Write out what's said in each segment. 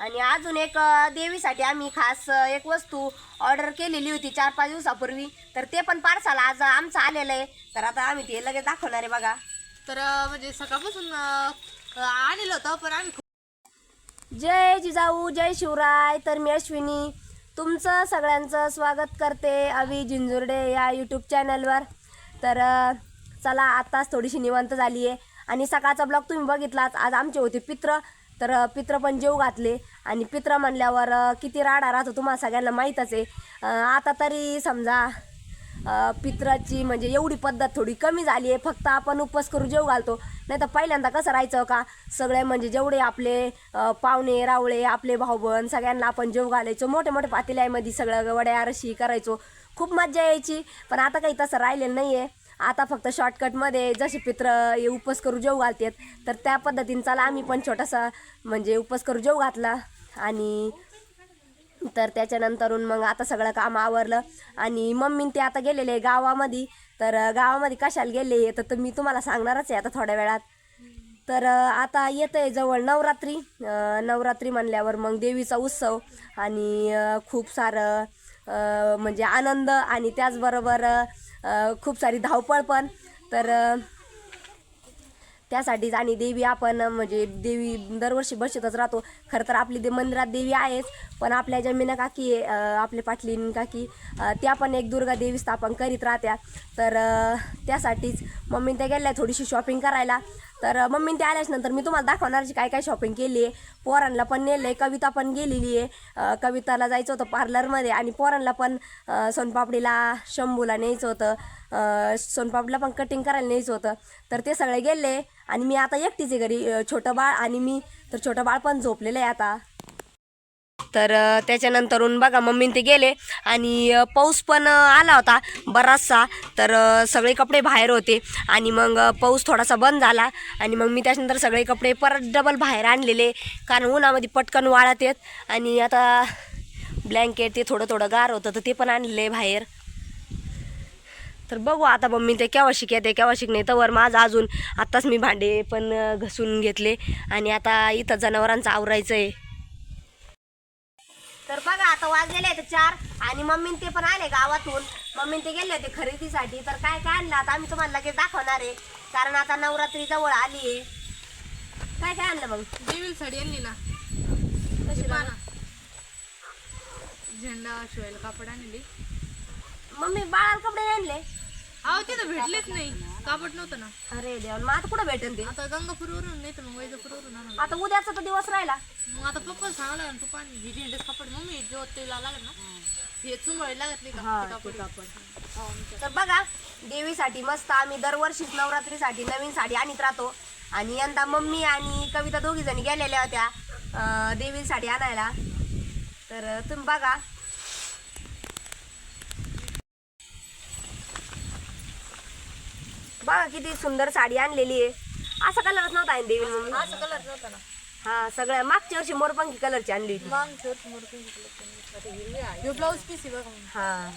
आणि अजून एक देवीसाठी आम्ही खास एक वस्तू ऑर्डर केलेली होती चार पाच दिवसापूर्वी. तर ते पण पार्सल आज आमचं आलेलं आहे. तर आता आम्ही ते लगेच दाखवणार आहे बघा. तर म्हणजे सकाळपासून आणलेलं होतं पण आम्ही जय जिजाऊ जय शिवराय. तर मी अश्विनी. तुमचं सगळ्यांचं स्वागत करते अवी जिंजुर्डे या यूट्यूब चॅनलवर तर चला आत्ताच थोडीशी निवांत झाली आहे आणि सकाळचा ब्लॉग तुम्ही बघितलाच आज आमचे होते पित्र. तर पित्र पण जेव घातले. आणि पित्र म्हणल्यावर किती राडा राहतो तुम्हाला सगळ्यांना माहीतच आहे. आता तरी समजा पित्राची म्हणजे एवढी पद्धत थोडी कमी झाली आहे. फक्त आपण उपवास करून जेव घालतो. नाही तर पहिल्यांदा कसं राहायचं का? सगळे म्हणजे जेवढे आपले पाहुणे रावळे आपले भाऊबंद सगळ्यांना आपण जेव घालायचो. मोठे मोठे पातेल्यामध्ये सगळं वड्या रशी करायचो. खूप मज्जा यायची. पण आता काही तसं राहिलेलं नाही आहे आता फक्त शॉर्टकटमध्ये जसे पित्र हे उपवास करू जेव घालतात तर त्या पद्धतीने चला आम्ही पण छोटासा म्हणजे उपवास करू जेव घातला. आणि तर त्याच्यानंतरून मग आता सगळं काम आवरलं. आणि मम्मीन ते आता गेलेले आहे गावामध्ये. तर गावामध्ये कशाला गेले तर मी तुम्हाला सांगणारच आहे आता थोड्या वेळात. तर आता येतं आहे जवळ नवरात्री. नवरात्री म्हणल्यावर मग देवीचा उत्सव. आणि खूप सारं म्हणजे आनंद आणि त्याचबरोबर खूप सारी धावपळ पण. तर त्यासाठीच आणि देवी आपण म्हणजे देवी दरवर्षी बसतच राहतो. खरं तर आपली दे मंदिरात देवी आहेच पण आपल्या ज्या मीना काकी आपले पाटलीन काकी त्या पण एक दुर्गा देवी स्थापन करीत राहत्या. तर त्यासाठीच मम्मी त्या गेल्या थोडीशी शॉपिंग करायला. तर मम्मीने मम्मी ते आल्याच नंतर मी तुम्हाला दाखवणारची काय काय शॉपिंग केली आहे पोरांना पण नेलं आहे कविता पण गेलेली आहे कविताला जायचं होतं पार्लरमध्ये आणि पोरांना पण सोनपापडीला शंभूला न्यायचं होतं. सोनपापडीला पण कटिंग करायला न्यायचं होतं. तर ते सगळे गेले आणि मी आता एकटीच आहे घरी छोटं बाळ आणि मी. तर छोटं बाळ पण झोपलेलं आहे आता. तर त्याच्यानंतरून बघा मम्मीन ते गेले आणि पाऊस पण आला होता बराचसा. तर सगळे कपडे बाहेर होते आणि मग पाऊस थोडासा बंद झाला आणि मग मी त्याच्यानंतर सगळे कपडे परत डबल बाहेर आणलेले कारण उन्हामध्ये पटकन वाळत येत आणि आता ब्लँकेट ते थोडं थोडं गार होतं तर ते पण आणले बाहेर. तर बघू आता मम्मी ते केव्हा शिकते केव्हा शिकणे. तर माझं अजून आत्ताच मी भांडे पण घसून घेतले आणि आता इथं जनावरांचं आवरायचं आहे तर बघा आता वाजलेले आहेत चार आणि मम्मी ते पण आले गावातून. मम्मी ते गेले होते खरेदीसाठी. तर काय काय आणलं? आता आम्ही तुम्हाला लगेच दाखवणार आहे. कारण आता नवरात्री जवळ आली आहे. काय काय आणलं मग? देवीला साडी आणली ना. कशी. झेंडा शिवायला कापड आणली. मम्मी बाळाला कपडे आणले? अहो तिथं भेटलेच नाही. कापड नव्हतं ना. अरे देवा मग आता कुठं भेटेल ते? आता गंगापूरवरून नाही तर मग वैजापूरवरून आणलं आता उद्याचा तर दिवस राहिला. मग आता पप्पा हे झेंडेच कापड. मम्मी लागत ना? हे चुंबळी लागत नाही हा, का ते ते कापड. तर बघा देवीसाठी मस्त आम्ही दरवर्षीच नवरात्रीसाठी नवीन साडी आणत राहतो. आणि यंदा मम्मी आणि कविता दोघी जणी गेलेल्या होत्या अं, देवीसाठी आणायला. तर तुम्ही बघा बघा किती सुंदर साडी आणलेली आहे. असा कलरच नव्हता आहे देवी मम्मी? असं कलर नव्हता ना. हा सगळ्या मागच्या वर्षी मोरपंखी कलरची आणली होती. मग हे ब्लाऊज पीस आहे बघा. मग. हा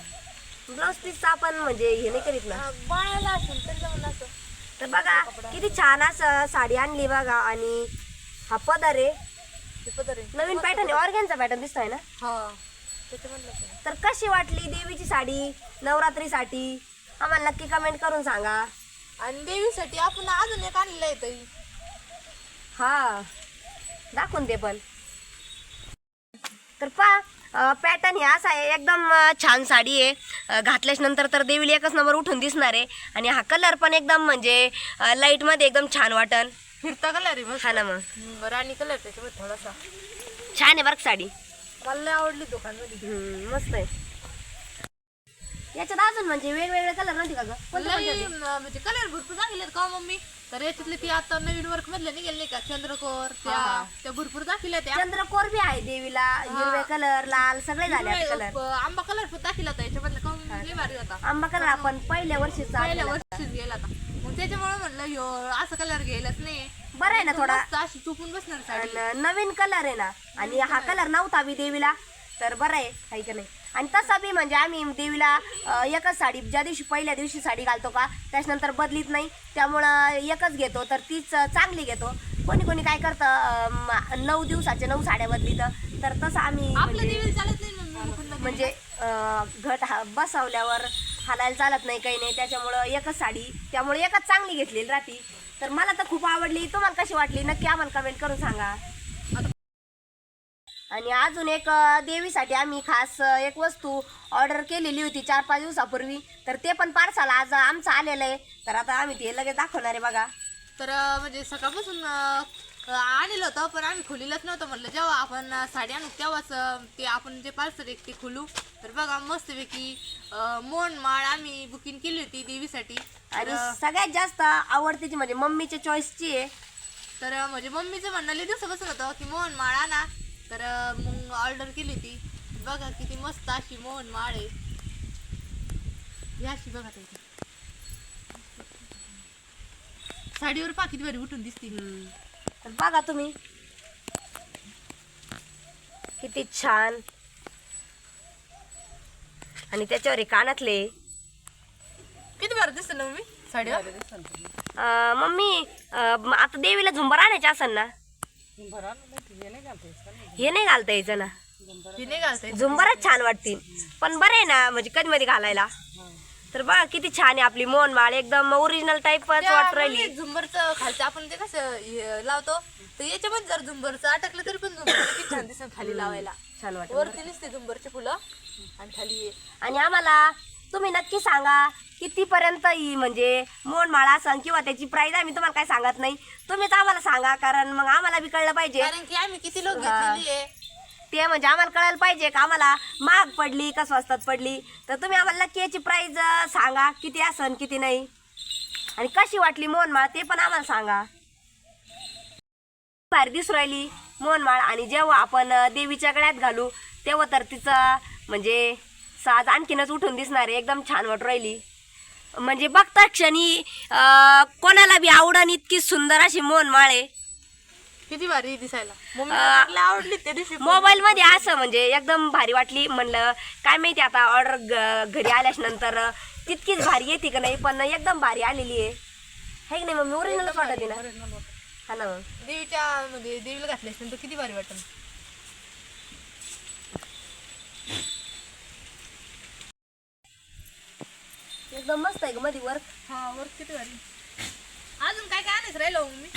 ब्लाऊज पीसचा आपण म्हणजे हे नाही करीत ना. बाळाला असेल तरी जाऊन असं. तर बघा किती छान असं साडी आणली बघा आणि हा पदर आहे. हे पदर आहे. नवीन पॅटर्न आहे. ऑर्गॅनचा पॅटर्न दिसतोय ना? हा. तर कशी वाटली देवीची साडी नवरात्रीसाठी? आम्हाला नक्की कमेंट करून सांगा. आणि देवीसाठी आपण अजून एक आणलेलं आहे ताई हा. दाखवून दे पण. तर पा पॅटर्न हे असा आहे एकदम छान साडी आहे. अं, घातल्याच नंतर तर देवीला एकच नंबर उठून दिसणार आहे. आणि हा कलर पण एकदम म्हणजे लाइटमध्ये एकदम छान वाटन. फिरता कलर आहे हा ना मग. हम्म, राणी कलर त्याच्यामध्ये थोडासा. छान आहे बरं साडी. मला आवडली दुकानमध्ये. हम्म, मस्त आहे. याच्यात अजून म्हणजे वेगवेगळे कलर नव्हते का ग? कोणते कोणते लय, होते? म, म्हणजे कलर भरपूर दाखवलेत का मम्मी? तर याच्यातले ती आता नवीन वर्क मधले निघेल नाही का? चंद्रकोर त्या हा. त्या भरपूर दाखवल्या त्या चंद्रकोर बी आहे देवीला हिरवे कलर लाल सगळे झाले आता कलर अ, आंबा कलर पण दाखवला होता याच्यामधला का मम्मी? लय भारी होता. आंबा कलर आपण पहिल्या वर्षीचा पहिल्या आणलेला. वर्षीच गेला आता मग त्याच्यामुळे म्हणलं ह्यो असं कलर घ्यायलाच नाही. बरं आहे ना थोडा. मस्त अशी चुकून बसणार साडी. नवीन कलर आहे ना. आणि हा कलर नव्हता बी देवीला. तर बरं आहे हाय का नाही. आणि तसा बी म्हणजे आम्ही देवीला एकच साडी ज्या दिवशी पहिल्या दिवशी साडी घालतो का त्याच्यानंतर बदलीत नाही. त्यामुळं एकच घेतो तर तीच चांगली घेतो. कोणी कोणी काय करतं नऊ दिवसाच्या नऊ साड्या बदलीतं तर तसं आम्ही म्हणजे- म्हणजे घट हा बसवल्यावर हालायला चालत नाही काही नाही. त्याच्यामुळं एकच साडी त्यामुळे एकच चांगली घेतलेली राहती. तर मला तर खूप आवडली. तुम्हाला कशी वाटली? नक्की आम्हाला कमेंट करून सांगा. आणि अजून एक देवीसाठी आम्ही खास एक वस्तू ऑर्डर केलेली होती चार पाच दिवसापूर्वी. तर ते पण पार्सल आज आमचं आलेलं आहे. तर आता आम्ही ते लगेच दाखवणार आहे बघा. तर म्हणजे सकाळपासून आणलेलं होतं पण आम्ही खोलीलच नव्हतं म्हटलं जेव्हा आपण साडी आणू तेव्हाच ते आपण जे पार्सल आहे ते खोलू. तर बघा मस्तपैकी अं, मोहन माळ आम्ही बुकिंग केली होती देवीसाठी. आणि सगळ्यात जास्त आवडते म्हणजे मम्मीच्या चॉईसची आहे. तर म्हणजे मम्मीचं म्हणणं दिवसापासून होतं की मोहन माळ आणा. तर मग ऑर्डर केली होती बघा किती मस्त अशी मोहन माळ आहे. ही अशी बघा ताई. साडीवर पा किती बरी उठून दिसते. तर बघा तुम्ही. किती छान. आणि त्याच्यावर हे कानातले. किती बरं दिसतं ना मम्मी? साडीवर? अं, मम्मी अं, आता देवीला झुंबर आणायचे असेल ना? हे नाही घालता यायचं ना. ही नाही घालते झुंबरच छान वाटतील. पण बरं आहे ना म्हणजे कधी मध्ये घालायला. तर बघा किती छान आहे आपली मोहन माळ एकदम ओरिजिनल टाईपच वाट राहिली. झुंबरचं खालचं आपण ते कसं हे लावतो तर याच्यामध्ये जर झुंबरचं अटकलं तरी पण झुंबर किती छान दिसत खाली लावायला. छान वाटत. वरती दिसते झुंबरची फुलं आणि खाली हे. आणि आम्हाला तुम्ही नक्की सांगा कितीपर्यंत ही म्हणजे मोहन माळा असन किंवा त्याची प्राइस आम्ही तुम्हाला काय सांगत नाही. तुम्हीच आम्हाला सांगा कारण मग आम्हाला बी कळलं पाहिजे. कारण की आम्ही किती लोक घेतलेली आहे. ते म्हणजे आम्हाला कळायला पाहिजे का आम्हाला महाग पडली का स्वस्तात पडली. तर तुम्ही आम्हाला नक्की याची प्राइस सांगा किती असन किती नाही. आणि कशी वाटली मोहनमाळ ते पण आम्हाला सांगा. भारी दिसू राहिली मोहनमाळ आणि जेव्हा आपण देवीच्या गळ्यात घालू तेव्हा तर तिचं म्हणजे साज आणखीनच उठून दिसणार आहे. एकदम छान वाटू राहिली. म्हणजे बघता क्षणी कोणाला बी आवडण इतकी सुंदर अशी मोहनमाळ आहे किती भारी दिसायला. मम्मी आवडली त्या दिवशी मोबाईल मध्ये असं म्हणजे एकदम भारी वाटली. म्हणलं काय माहिती आता ऑर्डर घरी आल्याच नंतर तितकीच भारी येते का नाही? पण एकदम भारी आलेली आहे. है की नाही मग ओरिजिनलच वाटत ना? हा ना. मग देवीच्या म्हणजे देवीला घातली असेल तर किती भारी वाटत एकदम मस्त आहे ग मध्ये वर्क हा वर किती भारी अजून काय काय आणायचं राहिलं हो मम्मी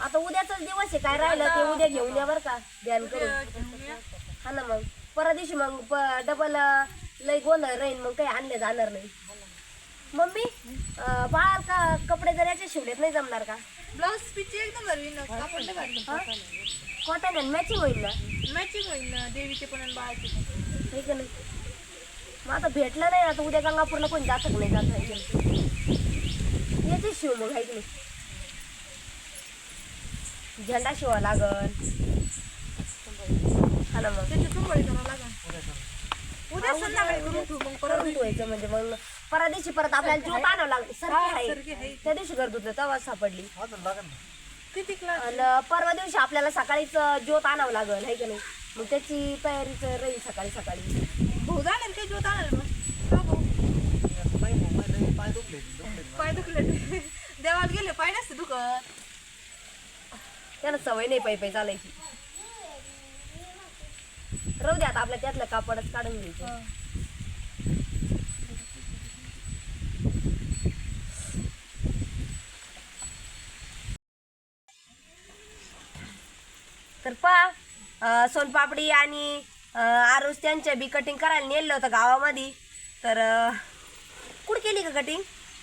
आता. उद्याचाच दिवस आहे काय राहिलं ते उद्या घेऊन या बरं का ध्यान करून. हा ना मग. परवा दिवशी मग डबल लय गोंधळ राहील मग काही आणले जाणार नाही. मम्मी बाळ का कपडे जर याचे शिवलेत नाही जमणार का? ब्लाऊज पिची एकदम कॉटन अँड मॅचिंग होईल ना? मॅचिंग होईल ना देवीचे पण बाळाचे पण. हे नाही? मग आता भेटलं नाही आता उद्या गंगापूरला कोणी जात नाही जात नाही याचे शिव मग आहे की नाही? झेंडा शिवा लागल. हा ना मग. त्याची सुंबळी करावं लागेल. उद्या संध्याकाळी करून ठेवू मग परत ठेवायचं म्हणजे मग. परा दिवशी परत आपल्याला ज्योत आणावं लागलं. सरकी आहे. त्या दिवशी घर धुतलं तेव्हा सापडली. किती परवा दिवशी आपल्याला सकाळीच ज्योत आणावं लागल आहे की नाही? मग त्याची तयारीच राहील सकाळी सकाळी. भाऊ जाणार काही ज्योत आणायला मग हा भाऊ पाय दुखले देवाला गेले पाय नसते दुखत त्याला सवय नाही पायी पायी चालायची राहू दे आता आपल्या त्यातलं कापडच काढून घ्यायचं तर पा सोनपापडी आणि आरुष त्यांच्या बी कटिंग करायला नेलं होतं गावामध्ये. तर कुठं केली का कटिंग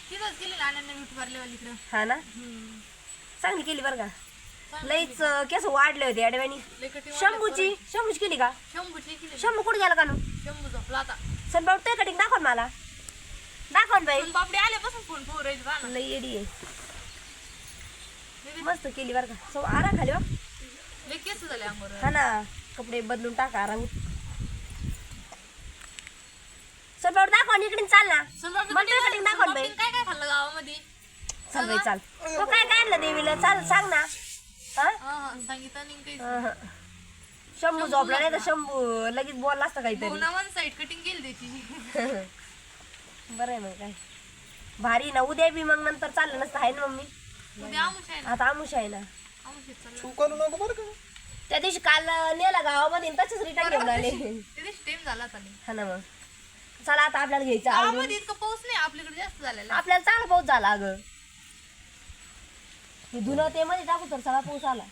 तिथंच इकडं. हा ना? चांगली केली बरं का. लईच केस वाढले होते अडव्यानी शंभूची? शंभूची केली का? शंभूची केली शंभू कुठे गेला का नू? शंभू झोपला आता. कटिंग दाखव मला. दाखव बाई. बापडे आल्यापासून फोन लई येडी आहे. मस्त केली बरं का. सो आरा खाली लय केस झाले हा ना. कपडे बदलून टाका आरा सनबाबू दाखव ना इकडे चाल ना. मला ते कटिंग दाखव ना बाई सोनपापडीने काय काय खाल्लं गावामध्ये? चल बाई चाल. तो काय काय आणलं देवीला? चाल सांग ना. हा? हा हा सांगितलं नाही काही. अहं. शंभू झोपला नाही तर शंभू लगेच बोलला असतं काहीतरी. वन साईड कटिंग केली त्याची. बरं आहे मग काय. भारी ना. उद्या बी मग नंतर चाललं नसतं. आहे ना मम्मी? उद्या आमुष आहे ना. आता आमुष आहे ना. आमुष चाललं. तू करू नको बरं का. त्या दिवशी काल नेला गावामध्ये आणि तसेच रिटर्न घेऊन आले. टाइम झाला आता नाही. हा ना मग. चला आता आपल्याला घ्यायचं आवरून. गावामध्ये इतकं पाऊस नाही आपल्याकडे जास्त झालेला आहे. आपल्याला चांगला पाऊस झाला अगं. हे धुणं ते मध्ये टाकू तर सगळा पाऊस आला.